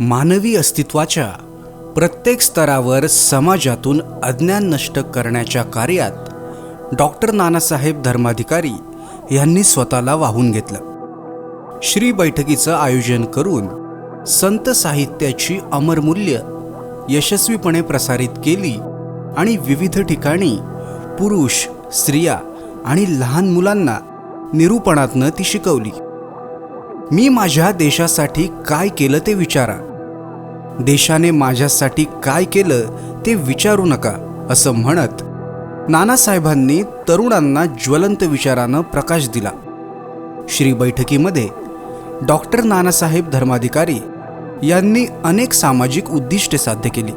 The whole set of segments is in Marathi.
मानवी अस्तित्वाच्या प्रत्येक स्तरावर समाजातून अज्ञान नष्ट करण्याच्या कार्यात डॉक्टर नानासाहेब धर्माधिकारी यांनी स्वतःला वाहून घेतलं. श्री बैठकीचं आयोजन करून संत साहित्याची अमरमूल्य यशस्वीपणे प्रसारित केली आणि विविध ठिकाणी पुरुष स्त्रिया आणि लहान मुलांना निरूपणातनं ती शिकवली. मी माझ्या देशासाठी काय केलं ते विचारा. देशाने माझ्यासाठी काय केलं ते विचारू नका असं म्हणत नानासाहेबांनी तरुणांना ज्वलंत विचारानं प्रकाश दिला. श्री बैठकीमध्ये डॉक्टर नानासाहेब धर्माधिकारी यांनी अनेक सामाजिक उद्दिष्टे साध्य केली.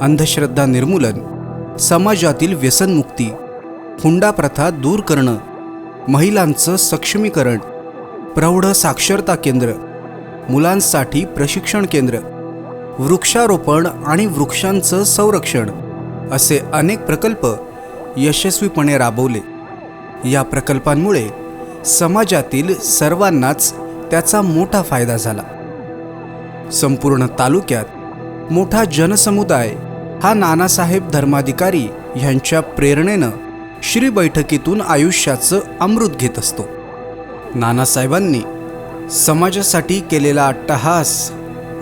अंधश्रद्धा निर्मूलन समाजातील व्यसनमुक्ती हुंडा प्रथा दूर करणं महिलांचं सक्षमीकरण प्रौढ साक्षरता केंद्र मुलांसाठी प्रशिक्षण केंद्र वृक्षारोपण आणि वृक्षांचं संरक्षण असे अनेक प्रकल्प यशस्वीपणे राबवले. या प्रकल्पांमुळे समाजातील सर्वांनाच त्याचा मोठा फायदा झाला. संपूर्ण तालुक्यात मोठा जनसमुदाय हा नानासाहेब धर्माधिकारी ह्यांच्या प्रेरणेनं श्री बैठकीतून आयुष्याचं अमृत घेत असतो. नानासाहेबांनी समाजासाठी केलेला अट्टहास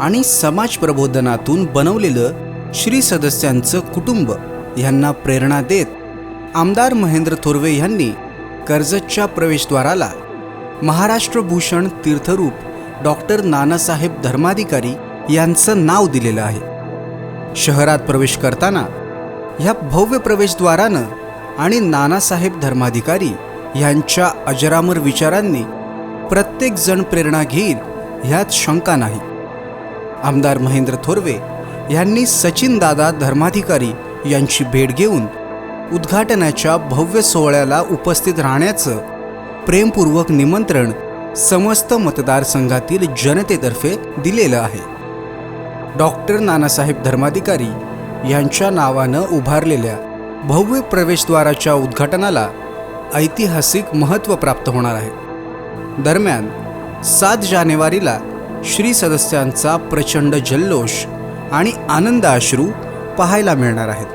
आणि समाज प्रबोधनातून बनवलेलं श्री सदस्यांचं कुटुंब यांना प्रेरणा देत आमदार महेंद्र थोरवे यांनी कर्जतच्या प्रवेशद्वाराला महाराष्ट्र भूषण तीर्थरूप डॉक्टर नानासाहेब धर्माधिकारी यांचं नाव दिलेलं आहे. शहरात प्रवेश करताना ह्या भव्य प्रवेशद्वारानं आणि नानासाहेब धर्माधिकारी ह्यांच्या अजरामर विचारांनी प्रत्येक जण प्रेरणा घेईल ह्यात शंका नाही. आमदार महेंद्र थोरवे यांनी सचिन दादा धर्माधिकारी यांची भेट घेऊन उद्घाटनाच्या भव्य सोहळ्याला उपस्थित राहण्याचं प्रेमपूर्वक निमंत्रण समस्त मतदारसंघातील जनतेतर्फे दिलेलं आहे. डॉक्टर नानासाहेब धर्माधिकारी यांच्या नावानं उभारलेल्या भव्य प्रवेशद्वाराच्या उद्घाटनाला ऐतिहासिक महत्त्व प्राप्त होणार आहे. दरम्यान सात जानेवारीला श्री सदस्यांचा प्रचंड जल्लोष आणि आनंद अश्रू पाहायला मिळणार आहेत.